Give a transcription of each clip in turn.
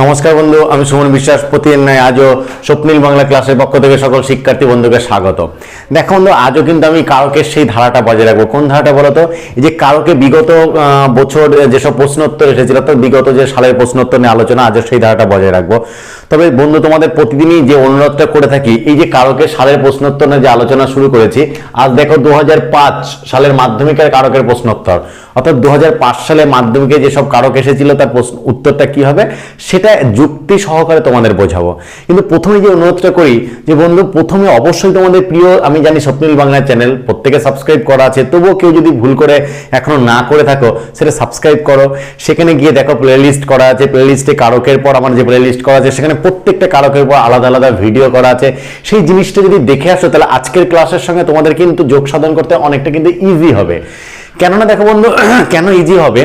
নমস্কার বন্ধু, আমি সুমন বিশ্বাস। প্রতিদিন নয়, আজও স্বপ্নীল বাংলা ক্লাসের পক্ষ থেকে সকল শিক্ষার্থী বন্ধুকে স্বাগত। দেখো বন্ধু, আজও কিন্তু আমি কারকের সেই ধারাটা বজায় রাখব। কোন ধারাটা বলতো এই যে কারকে বিগত বছর যেসব প্রশ্নোত্তর এসেছিল তো বিগত যে সালের প্রশ্নোত্তর নিয়ে আলোচনা, আজও সেই ধারাটা বজায় রাখব। তবে বন্ধু, তোমাদের প্রতিদিনই যে অনুরোধটা করে থাকি, এই যে কারকের সালের প্রশ্নোত্তর নিয়ে যে আলোচনা শুরু করেছি, আজ দেখো দু হাজার পাঁচ সালের মাধ্যমিকের কারকের প্রশ্নোত্তর। অর্থাৎ দু হাজার পাঁচ সালে মাধ্যমিকে যেসব কারক এসেছিল, তার প্রশ্ন, উত্তরটা কি হবে? সেটা যুক্তি সহকারে তোমাদের বোঝাবো। কিন্তু প্রথমে যে অনুরোধটা করি, যে বন্ধু, প্রথমে অবশ্যই তোমাদের প্রিয়, আমি জানি স্বপ্নিল বাংলা চ্যানেল, প্রত্যেকে সাবস্ক্রাইব করা আছে, তবুও কেউ যদি ভুল করে এখনও না করে থাকো, সেটা সাবস্ক্রাইব করো। সেখানে গিয়ে দেখো প্লে লিস্ট করা আছে প্লে লিস্টে কারকের পর আমার যে প্লে লিস্ট করা আছে, সেখানে প্রত্যেকটা কারকের পর আলাদা আলাদা ভিডিও করা আছে। সেই জিনিসটা যদি দেখে আসো, তাহলে আজকের ক্লাসের সঙ্গে তোমাদের কিন্তু যোগ সাধন করতে অনেকটা কিন্তু ইজি হবে। কেননা দেখো বন্ধু কেন ইজি হবে?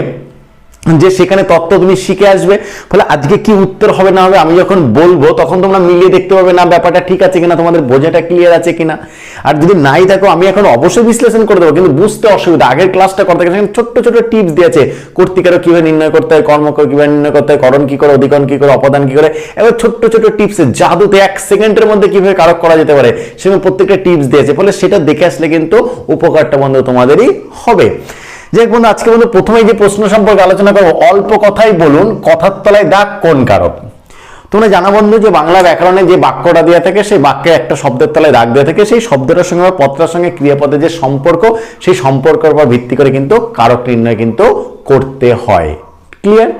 যে সেখানে তত্ত্ব তুমি শিখে আসবে, ফলে আজকে কি উত্তর হবে না হবে আমি যখন বলব, তখন তোমরা মিলিয়ে দেখতে পাবে না ব্যাপারটা ঠিক আছে কিনা, তোমাদের বোঝাটা ক্লিয়ার আছে কিনা। আর যদি নাই থাকো, আমি এখন অবশ্যই বিশ্লেষণ করে দেবো, কিন্তু বুঝতে অসুবিধা। আগের ক্লাসটা করতে সেখানে ছোট্ট ছোট টিপস দিয়েছে কর্তিকারও কীভাবে নির্ণয় করতে হয় কর্মকর কীভাবে নির্ণয় করতে হয়, করণ কী করে, অধিকরণ কী করে, অপদান কী করে, এবার ছোট্ট ছোট্ট টিপস জাদুতে এক সেকেন্ডের মধ্যে কীভাবে কারক করা যেতে পারে সেখানে প্রত্যেকটা টিপস দিয়েছে ফলে সেটা দেখে আসলে কিন্তু উপকারটা বন্ধু তোমাদেরই হবে। যে বন্ধু, আজকে বন্ধু প্রথমেই যে প্রশ্ন সম্পর্কে আলোচনা করব, অল্প কথাই বলুন, কথার তলায় দাগ কোন কারক তোমরা জানা বন্ধু যে বাংলা ব্যাকরণে যে বাক্যটা দেওয়া থাকে, সেই বাক্যে একটা শব্দের তলায় দাগ দেওয়া থাকে, সেই শব্দটার সঙ্গে বা পত্রের সঙ্গে ক্রিয়াপদের যে সম্পর্ক, সেই সম্পর্কের উপর ভিত্তি করে কিন্তু কারক নির্ণয় কিন্তু করতে হয়। ক্লিয়ার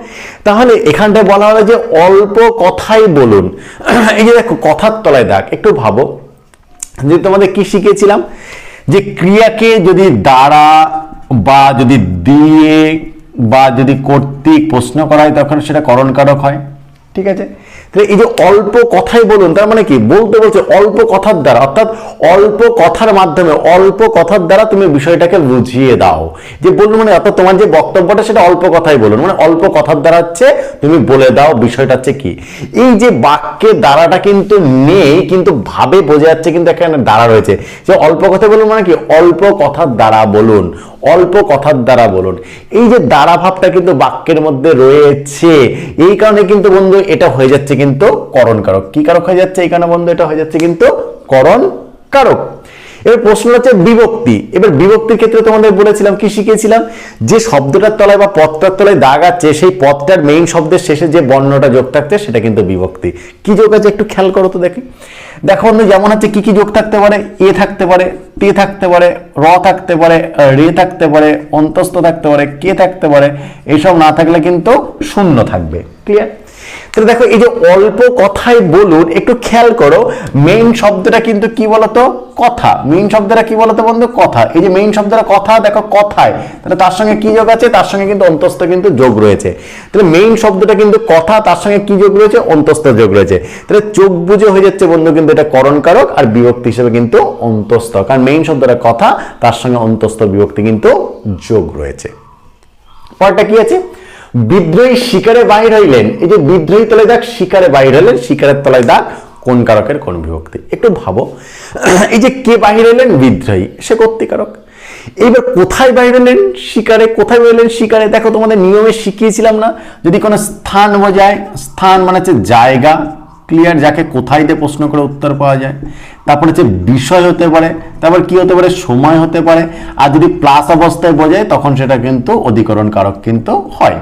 তাহলে এখানটায় বলা হলো যে অল্প কথাই বলুন। এই যে দেখো, কথার তলায় দাগ, একটু ভাবো। যে তোমাদের কি শিখেছিলাম যে ক্রিয়াকে যদি দ্বারা বা যদি দিয়ে বা যদি কর্তৃক প্রশ্ন করা হয় তখন সেটা করণকারক হয়। ঠিক আছে? তাহলে এই যে অল্প কথাই বলুন, তার মানে কি? বলতে বলছে অল্প কথার দ্বারা, অর্থাৎ অল্প কথার মাধ্যমে, অল্প কথার দ্বারা তুমি বিষয়টাকে বুঝিয়ে দাও। যে বলুন মানে অর্থাৎ তোমার যে বক্তব্যটা, সেটা অল্প কথাই বলুন। মানে অল্প কথার দ্বারা হচ্ছে তুমি বলে দাও বিষয়টা হচ্ছে কি? এই যে বাক্যের দ্বারাটা কিন্তু নেই, কিন্তু ভাবে বোঝা যাচ্ছে কিন্তু এখানে দ্বারা রয়েছে। যে অল্প কথা বলুন মানে কি? অল্প কথার দ্বারা বলুন। অল্প কথার দ্বারা বলুন। এই যে দ্বারা ভাবটা কিন্তু বাক্যের মধ্যে রয়েছে, এই কারণে কিন্তু বন্ধু এটা হয়ে যাচ্ছে কিন্তু করণ কারক কি কারক হয়ে যাচ্ছে? এই কারণে বন্ধু এটা হয়ে যাচ্ছে কিন্তু করণ কারক এবার প্রশ্ন হচ্ছে বিভক্তি। এবার বিভক্তির ক্ষেত্রে তোমাদের বলেছিলাম, কি শিখিয়েছিলাম? যে শব্দটার তলায় বা পদটার তলায় দাগ আছে, সেই পদটার মেইন শব্দের শেষে যে বর্ণটা যোগ থাকছে, সেটা কিন্তু বিভক্তি। কি যোগ আছে একটু খেয়াল করো তো দেখি। দেখো বন্ধু, যেমন হচ্ছে কি কি যোগ থাকতে পারে? এ থাকতে পারে, তে থাকতে পারে, র থাকতে পারে, রে থাকতে পারে, অন্তস্থ থাকতে পারে, কে থাকতে পারে, এসব না থাকলে কিন্তু শূন্য থাকবে। ক্লিয়ার তাহলে দেখো, এই যে অল্প কথাই বলুন, একটু খেয়াল করো মেইন শব্দটা কিন্তু কি বলতো? কথা। মেইন শব্দটা কি বলতো বন্ধু? কথা। এই যে মেইন শব্দটা কথা, দেখো কথায়। তাহলে তার সঙ্গে কি যোগ আছে? তার সঙ্গে কিন্তু অন্তস্থ কিন্তু যোগ রয়েছে। তাহলে মেইন শব্দটা কিন্তু কথা, তার সঙ্গে কি যোগ রয়েছে? অন্তস্থ যোগ রয়েছে। তাহলে চোখ বুঝে হয়ে যাচ্ছে বন্ধু কিন্তু এটা করণকারক আর বিভক্তি হিসেবে কিন্তু অন্তস্থ। কারণ মেইন শব্দটা কথা, তার সঙ্গে অন্তস্থ বিভক্তি কিন্তু যোগ রয়েছে। পরটা কি আছে? বিদ্রোহী শিকারে বাহির হইলেন। এই যে বিদ্রোহী তলায় দাগ শিকারে বাহির হলেন শিকারের তলায় দাগ কোন কারকের, কোন বিভক্তি? একটু ভাবো। এই যে কে বাহির হইলেন? বিদ্রোহী। সে কর্তিকারক এইবার কোথায় বাইর হলেন শিকারে কোথায় বেরোলেন শিকারে দেখো, তোমাদের নিয়মে শিখিয়েছিলাম না। যদি কোনো স্থান বোঝায়, স্থান মানে হচ্ছে জায়গা ক্লিয়ার যাকে কোথায় দিয়ে প্রশ্ন করে উত্তর পাওয়া যায়। তারপর হচ্ছে বিষয় হতে পারে, তারপর কি হতে পারে? সময় হতে পারে। আর যদি প্লাস অবস্থায় বোঝায়, তখন সেটা কিন্তু অধিকরণ কারক কিন্তু হয়।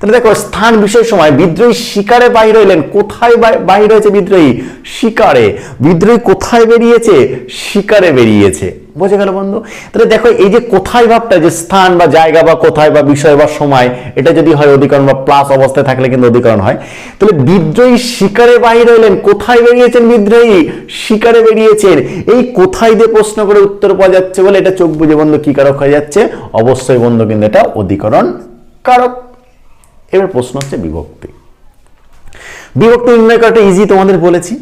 তাহলে দেখো, স্থান বিষয় সময়, বিদ্রোহী শিকারে বাইর হইলেন। কোথায় বাহির হয়েছে বিদ্রোহী? শিকারে। বিদ্রোহী কোথায় বেরিয়েছে? শিকারে বেরিয়েছে। বোঝা গেল বন্ধু? তাহলে দেখো, এই যে কোথায় ভাবটা, যে স্থান বা জায়গা বা কোথায় বা বিষয় বা সময়, এটা যদি হয় অধিকরণ বা প্লাস অবস্থায় থাকলে কিন্তু অধিকরণ হয়। তাহলে বিদ্রোহী শিকারে বাহির হইলেন। কোথায় বেরিয়েছেন বিদ্রোহী? শিকারে বেরিয়েছেন। এই কোথায় দিয়ে প্রশ্ন করে উত্তর পাওয়া যাচ্ছে বলে এটা চোখ বুঝে বন্ধু কি কারক হয়ে যাচ্ছে? অবশ্যই বন্ধু কিন্তু এটা অধিকরণ কারক। এবার প্রশ্ন হচ্ছে বিভক্তি। বিভক্তি নির্ণয় করাটা ইজি তোমাদের বলেছি,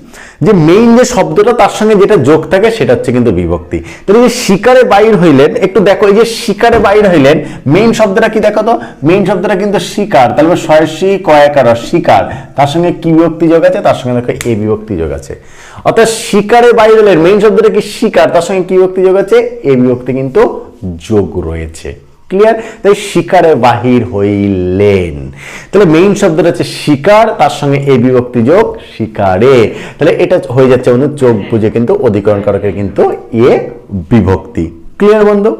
যে মেইন যে শব্দটা তার সঙ্গে যেটা যোগ থাকে সেটা হচ্ছে কিন্তু বিভক্তি। তাহলে যে শিকারে বাইর হইলেন, একটু দেখো, এই যে শিকারে বাইর হইলেন মেইন শব্দটা কি দেখো তো? মেইন শব্দটা কিন্তু শিকার, তাহলে শয়সী কয়াকার, শিকার। তার সঙ্গে কি বিভক্তি যোগ আছে? তার সঙ্গে দেখো এ বিভক্তি যোগ আছে। অর্থাৎ শিকারে বাইর হলেন মেইন শব্দটা কি শিকার? তার সঙ্গে কি বিভক্তি যোগ আছে? এ বিভক্তি কিন্তু যোগ রয়েছে। ক্লিয়ার তাই শিকারে বাহির হইলেন। তাহলে মেইন শব্দটা হচ্ছে শিকার, তার সঙ্গে এই বিভক্তি যোগ শিকারে। তাহলে এটা হয়ে যাচ্ছে বন্ধু চোখ বুঝে কিন্তু অধিকরণ কারকের কিন্তু এ বিভক্তি। ক্লিয়ার বন্ধু?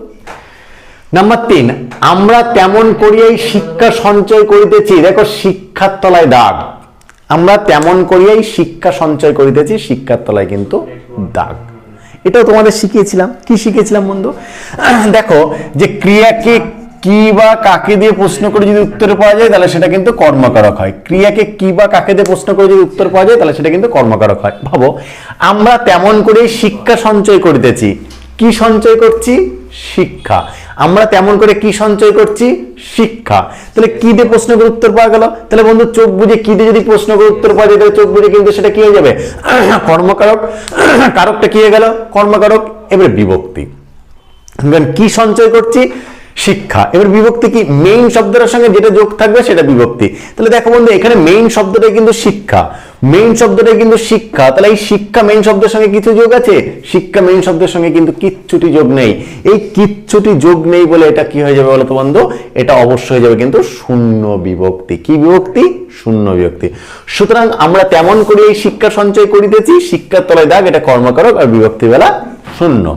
নাম্বার তিন, আমরা তেমন করিয়াই শিক্ষা সঞ্চয় করিতেছি। দেখো শিক্ষার তলায় দাগ। আমরা তেমন করিয়াই শিক্ষা সঞ্চয় করিতেছি, শিক্ষার তলায় কিন্তু দাগ। এটাও তোমাদের শিখিয়েছিলাম। কি শিখিয়েছিলাম বন্ধু? দেখো, যে ক্রিয়াকে কি বা কাকে দিয়ে প্রশ্ন করে যদি উত্তর পাওয়া যায়, তাহলে সেটা কিন্তু কর্মকারক হয়। ক্রিয়াকে কি বা কাকে দিয়ে প্রশ্ন করে যদি উত্তর পাওয়া যায়, তাহলে সেটা কিন্তু কর্মকারক হয়। ভাবো, আমরা তেমন করেই শিক্ষা সঞ্চয় করিতেছি। কি সঞ্চয় করছি? শিক্ষা। আমরা তেমন করে কি সঞ্চয় করছি? শিক্ষা। তাহলে কি দিয়ে প্রশ্ন করে উত্তর পাওয়া গেল? তাহলে বন্ধু, চোখ বুঝে কি দিয়ে যদি প্রশ্ন করে উত্তর পাওয়া যায়, তাহলে চোখ বুঝে কিন্তু সেটা কি হয়ে যাবে? কর্মকারক, কারকটা কি হয়ে গেল? কর্মকারক, এবারে বিভক্তি। কি সঞ্চয় করছি? শিক্ষা। এবার বিভক্তি কি? মেইন শব্দটার সঙ্গে যেটা যোগ থাকবে সেটা বিভক্তি। তাহলে দেখো বন্ধু, এখানে মেইন শব্দটাই কিন্তু শিক্ষা। মেইন শব্দটাই কিন্তু শিক্ষা। তাহলে এই শিক্ষা মেইন শব্দের সঙ্গে কিছু যোগ আছে? শিক্ষা মেইন শব্দের সঙ্গে কিন্তু কিচ্ছুটি যোগ নেই। এই কিচ্ছুটি যোগ নেই বলে এটা কি হয়ে যাবে বলতো বন্ধু? এটা অবশ্যই হয়ে যাবে কিন্তু শূন্য বিভক্তি। কি বিভক্তি? শূন্য বিভক্তি। সুতরাং আমরা তেমন করে এই শিক্ষা সঞ্চয় করিতেছি। শিক্ষার তলায় দাগ, এটা কর্মকারক আর বিভক্তি বেলা শূন্য।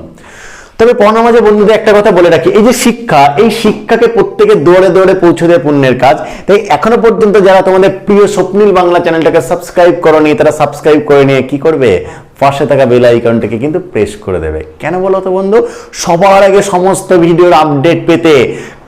তবে পর্ণমাঝে বন্ধুদের একটা কথা বলে রাখি, এই যে শিক্ষা, এই শিক্ষাকে প্রত্যেকে দৌড়ে দৌড়ে পৌঁছে দেয় পুণ্যের কাজ। তাই এখনও পর্যন্ত যারা তোমাদের প্রিয় স্বপ্নিল বাংলা চ্যানেলটাকে সাবস্ক্রাইব করো করনি, তারা সাবস্ক্রাইব করে নিয়ে কি করবে? পাশে থাকা বেল আইকনটাকে কিন্তু প্রেস করে দেবে। কেন বলো তো বন্ধু? সবার আগে সমস্ত ভিডিওর আপডেট পেতে।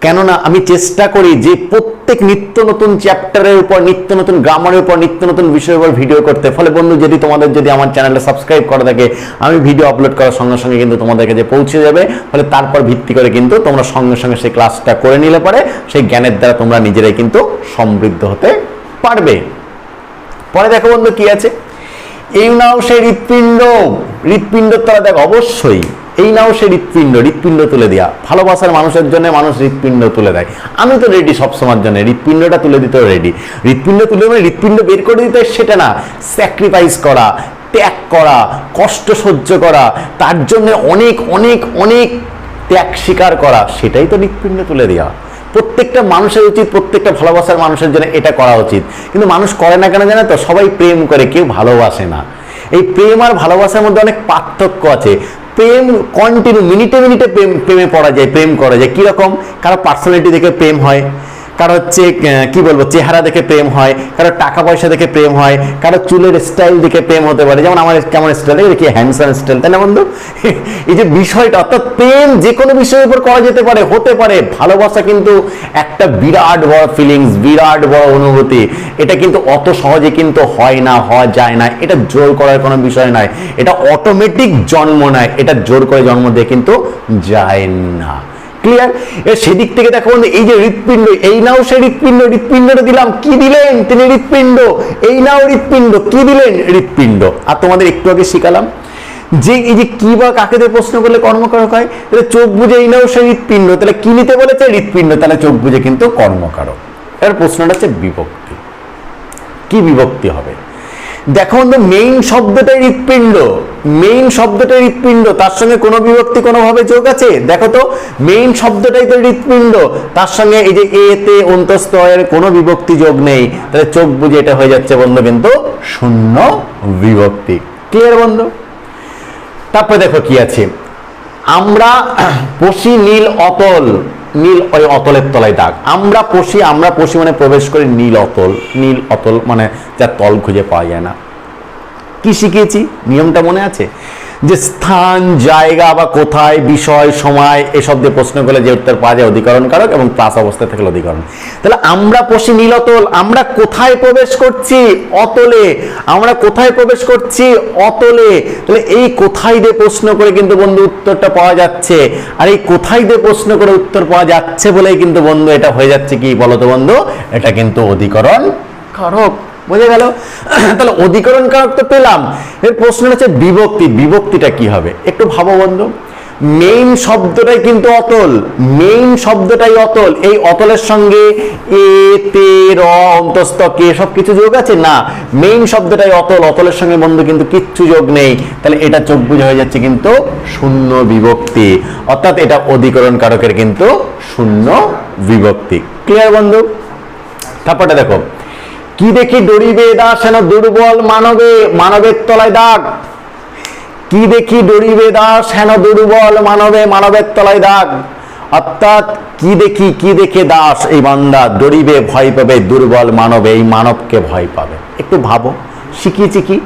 কেননা আমি চেষ্টা করি যে প্রত্যেক নিত্য নতুন চ্যাপ্টারের উপর, নিত্য নতুন গ্রামারের উপর, নিত্য নতুন বিষয়ের উপর ভিডিও করতে। ফলে বন্ধু, যদি তোমাদের যদি আমার চ্যানেলটা সাবস্ক্রাইব করা থাকে, আমি ভিডিও আপলোড করার সঙ্গে সঙ্গে কিন্তু তোমাদের কাছে পৌঁছে যাবে। ফলে তারপর ভিত্তি করে কিন্তু তোমরা সঙ্গে সঙ্গে সেই ক্লাসটা করে নিলে পরে। সেই জ্ঞানের দ্বারা তোমরা নিজেরাই কিন্তু সমৃদ্ধ হতে পারবে। পরে দেখো বন্ধু কি আছে। এই নাও সেই হৃৎপিণ্ড। হৃৎপিণ্ডর তলা দেখো, অবশ্যই এই নাও সে হৃৎপিণ্ড হৃৎপিণ্ড তুলে দেওয়া ভালোবাসার মানুষের জন্য মানুষ হৃৎপিণ্ড তুলে দেয়। আমি তো রেডি সবসময়ের জন্য, হৃৎপিণ্ডটা তুলে দিতেও রেডি হৃৎপিণ্ড তুলে মানে হৃৎপিণ্ড বের করে দিতে সেটা না স্যাক্রিফাইস করা, ত্যাগ করা, কষ্ট সহ্য করা, তার জন্য অনেক অনেক অনেক ত্যাগ স্বীকার করা, সেটাই তো হৃৎপিণ্ড তুলে দেওয়া প্রত্যেকটা মানুষের উচিত, প্রত্যেকটা ভালোবাসার মানুষের জন্য এটা করা উচিত। কিন্তু মানুষ করে না কেন জানে তো? সবাই প্রেম করে, কেউ ভালোবাসে না। এই প্রেম আর ভালোবাসার মধ্যে অনেক পার্থক্য আছে। প্রেম কন্টিনিউ মিনিটে মিনিটে প্রেম, প্রেমে পড়া যায়, প্রেম করা যায়। কীরকম? কারও পার্সোনালিটি দেখে প্রেম হয়। কারও হচ্ছে কি বলব, চেহারা দেখে প্রেম হয়, কারও টাকা পয়সা দেখে প্রেম হয়, কারও চুলের স্টাইল দেখে প্রেম হতে পারে। যেমন আমার কেমন স্টাইল দেখি হ্যান্ডসাম স্টাইল তাই না বন্ধু? এই যে বিষয়টা, অর্থাৎ প্রেম যে কোনো বিষয়ের উপর করা যেতে পারে, হতে পারে। ভালোবাসা কিন্তু একটা বিরাট বড় ফিলিংস বিরাট বড় অনুভূতি। এটা কিন্তু অত সহজে কিন্তু হয় না, হওয়া যায় না। এটা জোর করার কোনো বিষয় নয়। এটা অটোমেটিক জন্ম নেয়। এটা জোর করে জন্ম দিয়ে কিন্তু যায় না। ক্লিয়ার এর সেদিক থেকে দেখো এই যে হৃৎপিণ্ড, এই নাও সে হৃৎপিণ্ড, হৃৎপিণ্ডটা দিলাম, কি দিলেন? তিনি হৃৎপিণ্ড। এই নাও হৃৎপিণ্ড, কি দিলেন? হৃৎপিণ্ড। আর তোমাদের একটু আগে শিখালাম যে এই যে কি বা কাকে দিয়ে প্রশ্ন করলে কর্মকারক হয়, তাহলে চোখ বুঝে এই নাও সে হৃৎপিণ্ড, তাহলে কি নিতে বলেছে? হৃৎপিণ্ড, তাহলে চোখ বুঝে কিন্তু কর্মকারক এর প্রশ্নটা হচ্ছে বিভক্তি। কি বিভক্তি হবে? দেখো মেইন শব্দটাই হৃৎপিণ্ড। মেইন শব্দটাই হৃৎপিণ্ড, তার সঙ্গে কোনো বিভক্তি, কোনোভাবে যোগ আছে? দেখো তো মেইন শব্দটাই তো হৃৎপিণ্ড, তার সঙ্গে এই যে এ তে অন্তস্থ এর কোনো বিভক্তি যোগ নেই, তাহলে চোখ বুঝে এটা হয়ে যাচ্ছে বন্ধু কিন্তু শূন্য বিভক্তি। ক্লিয়ার বন্ধু? তারপরে দেখো কি আছে। আমরা পশি, নীল, অতল, নীল, ওই অতলের তলায় দাগ। আমরা পশি আমরা পশি মানে প্রবেশ করি নীল, অতল নীল, অতল মানে যার তল খুঁজে পাওয়া যায় না। কি শিখিয়েছি? নিয়মটা মনে আছে? যে স্থান, জায়গা বা কোথায়, বিষয়, সময়, এসব দিয়ে প্রশ্ন করলে যে উত্তর পাওয়া যায় অধিকরণ কারক এবং প্লাস অবস্থায় থাকলে অধিকরণ। তাহলে আমরা পশি নীলতল, আমরা কোথায় প্রবেশ করছি? অতলে। আমরা কোথায় প্রবেশ করছি? অতলে। তাহলে এই কোথায় দিয়ে প্রশ্ন করে কিন্তু বন্ধু উত্তরটা পাওয়া যাচ্ছে। আর এই কোথায় দিয়ে প্রশ্ন করে উত্তর পাওয়া যাচ্ছে বলেই কিন্তু বন্ধু এটা হয়ে যাচ্ছে কি বলতো বন্ধু? এটা কিন্তু অধিকরণ কারক বোঝা গেল? তাহলে অধিকরণ কারক তো পেলাম। এর প্রশ্ন হচ্ছে, বিভক্তি, বিভক্তিটা কি হবে? একটু ভাবো বন্ধু। মেইন শব্দটাই কিন্তু অতল। মেইন শব্দটাই অতল। এই অতলের সঙ্গে এ, তে, র, অন্তস্থ, কে সব কিছু যোগ আছে? না। মেইন শব্দটাই অতল, অতলের সঙ্গে বন্ধু কিন্তু কিচ্ছু যোগ নেই। তাহলে এটা চোখ বুঝে হয়ে যাচ্ছে কিন্তু শূন্য বিভক্তি। অর্থাৎ এটা অধিকরণ কারকের কিন্তু শূন্য বিভক্তি। ক্লিয়ার বন্ধু? তারপরটা দেখো। কি দেখি ডরিবে দাস হেন দুর্বল মানবে, মানবের তলায় দাগ? কি দেখি ডরিবে দাস হেন দুর্বল মানবে, মানবের তলায় দাগ? অর্থাৎ কি দেখি, কি দেখে দাস এই বান্দা? ডরিবে ভয় পাবে, দুর্বল মানবে, এই মানবকে ভয় পাবে। একটু ভাবো, শিখিয়েছি কি?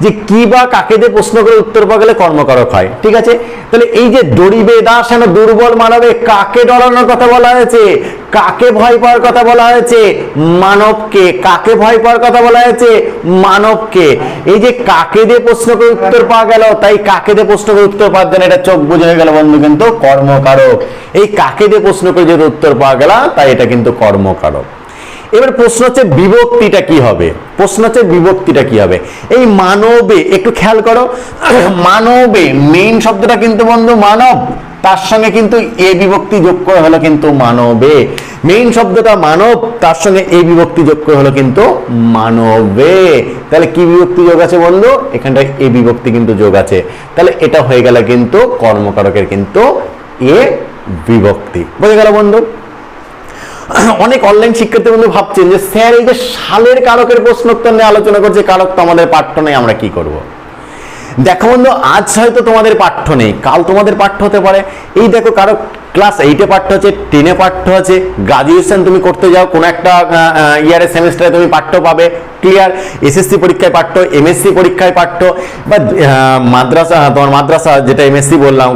যে কি বা কাকে দিয়ে প্রশ্ন করে উত্তর পাওয়া গেলে কর্মকারক হয়। ঠিক আছে? তাহলে এই যে ডরিবে দাস হেন দুর্বল মানবে, কাকে ডরানোর কথা বলা হয়েছে? কাকে ভয় পাওয়ার কথা বলা হয়েছে? মানবকে। কাকে ভয় পাওয়ার কথা বলা হয়েছে? মানবকে। এই যে কাকে দিয়ে প্রশ্ন করে উত্তর পাওয়া গেল, তাই কাকে দিয়ে প্রশ্ন করে উত্তর পাওয়ার জন্য এটা চোখ বুঝে হয়ে গেল বন্ধু কিন্তু কর্মকারক। এই কাকে দিয়ে প্রশ্ন করে যদি উত্তর পাওয়া গেল, তাই এটা কিন্তু কর্মকারক। এবার প্রশ্ন হচ্ছে, বিভক্তিটা কি হবে? প্রশ্ন হচ্ছে, বিভক্তিটা কি হবে? এই মানবে, একটু খেয়াল করো, মানবে মেইন শব্দটা কিন্তু বন্ধু মানব, তার সঙ্গে কিন্তু এ বিভক্তি যোগ করে হলো কিন্তু মানবে। মেইন শব্দটা মানব, তার সঙ্গে এ বিভক্তি যোগ করে হলো কিন্তু মানবে। তাহলে কি বিভক্তি যোগ আছে বন্ধু? এখানটায় এ বিভক্তি কিন্তু যোগ আছে। তাহলে এটা হয়ে গেল কিন্তু কর্মকারকের কিন্তু এ বিভক্তি। বোঝা গেল বন্ধু? অনেক অনলাইন শিক্ষার্থী বন্ধু ভাবছেন যে, স্যার, এই যে সালের কারকের প্রশ্নোত্তর নিয়ে আলোচনা করছে কারক তো আমাদের পাঠ্য নেই, আমরা কি করব। দেখো বন্ধু, আজ হয়তো তোমাদের পাঠ্য নেই, কাল তোমাদের পাঠ্য হতে পারে এই দেখো, কারও ক্লাস এইটে পাঠ্য আছে টেনে পাঠ্য আছে গ্রাজুয়েশন তুমি করতে যাও, কোনো একটা ইয়ারের সেমিস্টারে তুমি পাঠ্য পাবে ক্লিয়ার এসএসসি পরীক্ষায় পাঠ্য এমএসসি পরীক্ষায় পাঠ্য, বা মাদ্রাসা তোমার মাদ্রাসা যেটা এমএসসি বললাম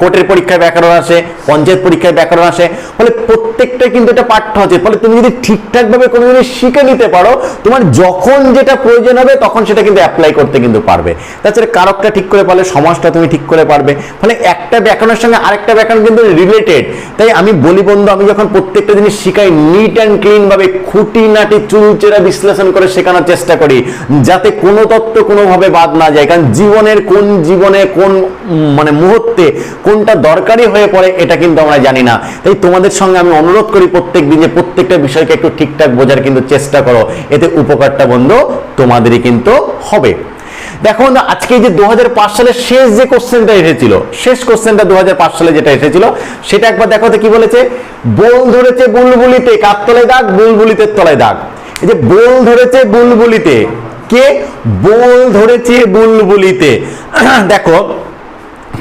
কোর্টের পরীক্ষায় ব্যাকরণ আসে, পঞ্চায়েত পরীক্ষায় ব্যাকরণ আসে, ফলে প্রত্যেকটা কিন্তু এটা পাঠ্য আছে। ফলে তুমি যদি ঠিকঠাকভাবে কোনো জিনিস শিখে নিতে পারো, তোমার যখন যেটা প্রয়োজন হবে, তখন সেটা কিন্তু অ্যাপ্লাই করতে কিন্তু পারবে। তাছাড়া কারকটা ঠিক করে পারলে, সমাজটা তুমি ঠিক করে পারবে। ফলে একটা ব্যাকরণের সঙ্গে আরেকটা ব্যাকরণ কিন্তু রিলেটেড তাই আমি বলি বন্ধু, আমি যখন প্রত্যেকটা জিনিস শিখাই নিট অ্যান্ড ক্লিন ভাবে খুঁটিনাটি, চুলচেরা বিশ্লেষণ করে শেখানোর চেষ্টা করি যাতে কোনো তত্ত্ব কোনোভাবে বাদ না যায়। কারণ জীবনের কোন জীবনে কোন মানে মুহূর্তে কোনটা দরকারি হয়ে পড়ে এটা কিন্তু আমরা জানি না। তাই তোমাদের সঙ্গে আমি অনুরোধ করি প্রত্যেক দিন যে প্রত্যেকটা বিষয়কে একটু ঠিকঠাক বোঝার কিন্তু চেষ্টা করো। এতে উপকারটা বন্ধু তোমাদেরই কিন্তু হবে। দেখো বন্ধু, আজকে যে দু সালের শেষ যে কোশ্চেনটা এসেছিল শেষ কোশ্চেনটা দু হাজার পাঁচ সালে যেটা এসেছিল সেটা একবার দেখো তো কি বলেছে? বোল ধরেছে বুলবুলিতে কার তলায় দাগ? বুলবুলিতে তলায় দাগ। যে বোল ধরেছে বুলবুলিতে। কে? বোল ধরেছে বুলবুলিতে। দেখো,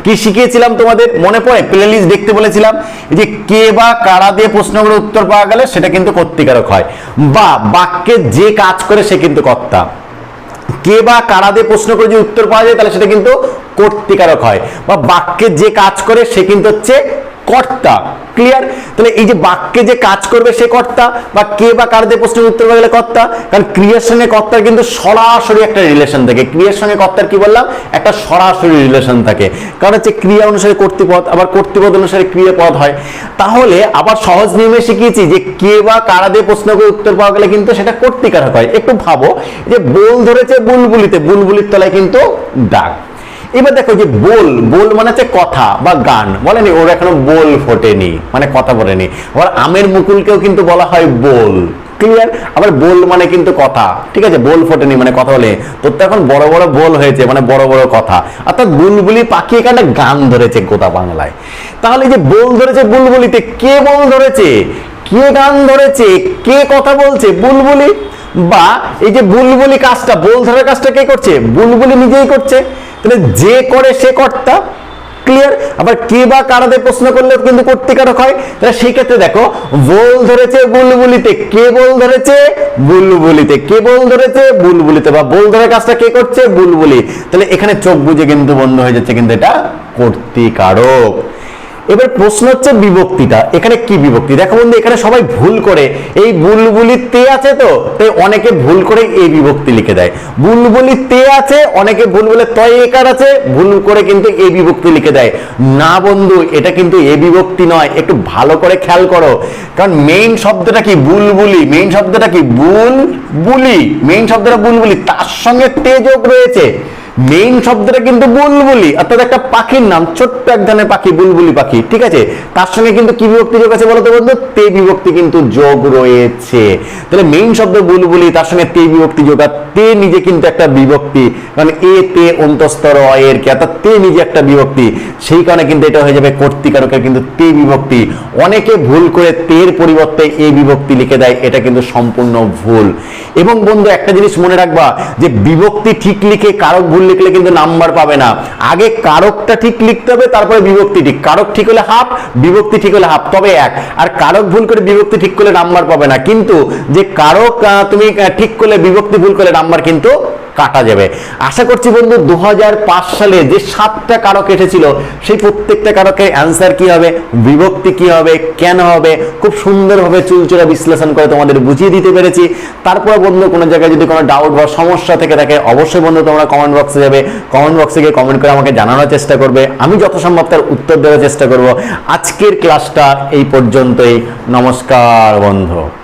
কি শিখিয়েছিলাম তোমাদের? মনে পড়ে? প্লে লিস্ট দেখতে বলেছিলাম। যে কে বা কারা দিয়ে প্রশ্নগুলোর উত্তর পাওয়া গেলে সেটা কিন্তু কর্তিকারক হয়। বা বাক্যে যে কাজ করে সে কিন্তু কর্তা। কে বা কারা দিয়ে প্রশ্ন করে যে উত্তর পাওয়া যায় তাহলে সেটা কিন্তু কর্তিকারক হয়। বা বাক্যে যে কাজ করে সে কিন্তু হচ্ছে কর্তা ক্লিয়ার তাহলে এই যে বাক্যে যে কাজ করবে সে কর্তা বা কে বা কার দিয়ে প্রশ্নের উত্তর পাওয়া গেলে কর্তা? কারণ ক্রিয়ার সঙ্গে কর্তার কিন্তু সরাসরি একটা রিলেশন থাকে। ক্রিয়ার সঙ্গে কর্তার কি বললাম? একটা সরাসরি রিলেশন থাকে। কারণ হচ্ছে ক্রিয়া অনুসারে কর্তৃপদ, আবার কর্তৃপদ অনুসারে ক্রিয়াপদ হয়। তাহলে আবার সহজ নিয়মে শিখিয়েছি যে কে বা কারা দিয়ে প্রশ্ন করে উত্তর পাওয়া গেলে কিন্তু সেটা কর্তিকারক হয়। একটু ভাবো, যে বোল ধরেছে বুলবুলিতে, বুলবুলির তলায় কিন্তু ডাক এবার দেখো যে বোল বোল মানে হচ্ছে কথা বা গান। বলেনি, ওর এখনও বোল ফোটেনি মানে কথা বলেনি। আবার আমের মুকুলকেও কিন্তু বলা হয় বোল। ক্লিয়ার আবার বোল মানে কিন্তু কথা। ঠিক আছে? বোল ফোটেনি মানে কথা বলে তোর তো এখন বড় বড় বোল হয়েছে মানে বড় বড় কথা। অর্থাৎ বুলবুলি পাখি এখানে গান ধরেছে গোটা বাংলায়। তাহলে যে বোল ধরেছে বুলবুলিতে, কে বোল ধরেছে? কে গান ধরেছে? কে কথা বলছে? বুলবুলি? বা এই যে বুলবুলি কাজটা, বোল ধরার কাজটা কে করছে? বুলবুলি নিজেই করছে। তাহলে যে করে সে কর্তা ক্লিয়ার আবার কে বা কারাদের প্রশ্ন করলে কিন্তু কর্তিকারক হয়। তাহলে সেই ক্ষেত্রে দেখো, বোল ধরেছে, বুলবুলিতে কে বল ধরেছে? বুলবুলিতে কে বল ধরেছে? বুলবুলিতে বা বল ধরে কাজটা কে করছে? বুলবুলি। তাহলে এখানে চোখ বুঝে কিন্তু বন্ধ হয়ে যাচ্ছে কিন্তু এটা কর্তিকারক। এবার প্রশ্ন হচ্ছে বিভক্তিটা। এখানে কি বিভক্তি? দেখো বন্ধু, এখানে সবাই ভুল করে। এই বুলবুলি তে আছে তো? তাই অনেকে ভুল করে এই বিভক্তি লিখে দেয়। বুলবুলি তে আছে, অনেকে ভুল বলে তয় একার আছে, ভুল করে কিন্তু এই বিভক্তি লিখে দেয়। না বন্ধু, এটা কিন্তু এ বিভক্তি নয়, একটু ভালো করে খেয়াল করো। কারণ মেইন শব্দটা কি? বুলবুলি। মেইন শব্দটা কি? বুল বুলি মেইন শব্দটা বুলবুলি। তার সঙ্গে তে যোগ রয়েছে। মেইন শব্দটা কিন্তু বুলবুলি, অর্থাৎ একটা পাখির নাম, ছোট্ট এক ধরনের পাখি, বুলবুলি পাখি, ঠিক আছে? তার সঙ্গে কিন্তু কি বিভক্তি যোগ আছে বলতো বন্ধু? তে বিভক্তি কিন্তু যোগ রয়েছে। তাহলে মেইন শব্দ বুলবুলি, তার সঙ্গে তে বিভক্তি যোগ তে নিজে কিন্তু একটা বিভক্তি, কারণ এ তে অন্তস্তর অ এর কি অর্থাৎ তে নিজে একটা বিভক্তি। সেই কারণে কিন্তু এটা হয়ে যাবে কর্তিকারকের কিন্তু তে বিভক্তি। অনেকে ভুল করে তের পরিবর্তে এ বিভক্তি লিখে দেয়, এটা কিন্তু সম্পূর্ণ ভুল। এবং বন্ধু, একটা জিনিস মনে রাখবা, যে বিভক্তি ঠিক লিখে কারক ভুল লিখলে কিন্তু নাম্বার পাবে না। আগে কারকটা ঠিক লিখতে হবে, তারপরে বিভক্তি ঠিক। কারক ঠিক হলে হাফ, বিভক্তি ঠিক হলে হাফ, তবে এক। আর কারক ভুল করে বিভক্তি ঠিক করলে নাম্বার পাবে না। কিন্তু যে কারক তুমি ঠিক করলে বিভক্তি ভুল করলে নাম্বার কিন্তু কাটা যাবে। আশা করছি বন্ধু, দুহাজার পাঁচ সালে যে সাতটা কারক এসেছিল, সেই প্রত্যেকটা কারকের অ্যান্সার কি হবে, বিভক্তি কি হবে, কেন হবে, খুব সুন্দরভাবে চুলচুরা বিশ্লেষণ করে তোমাদের বুঝিয়ে দিতে পেরেছি। তারপর বন্ধু, কোনো জায়গায় যদি কোনো ডাউট বা সমস্যা থেকে থাকে, অবশ্যই বন্ধু তোমরা কমেন্ট বক্সে যাবে। কমেন্ট বক্সে গিয়ে কমেন্ট করে আমাকে জানানোর চেষ্টা করবে। আমি যত সম্ভব তার উত্তর দেওয়ার চেষ্টা করব। আজকের ক্লাসটা এই পর্যন্তই। নমস্কার বন্ধু।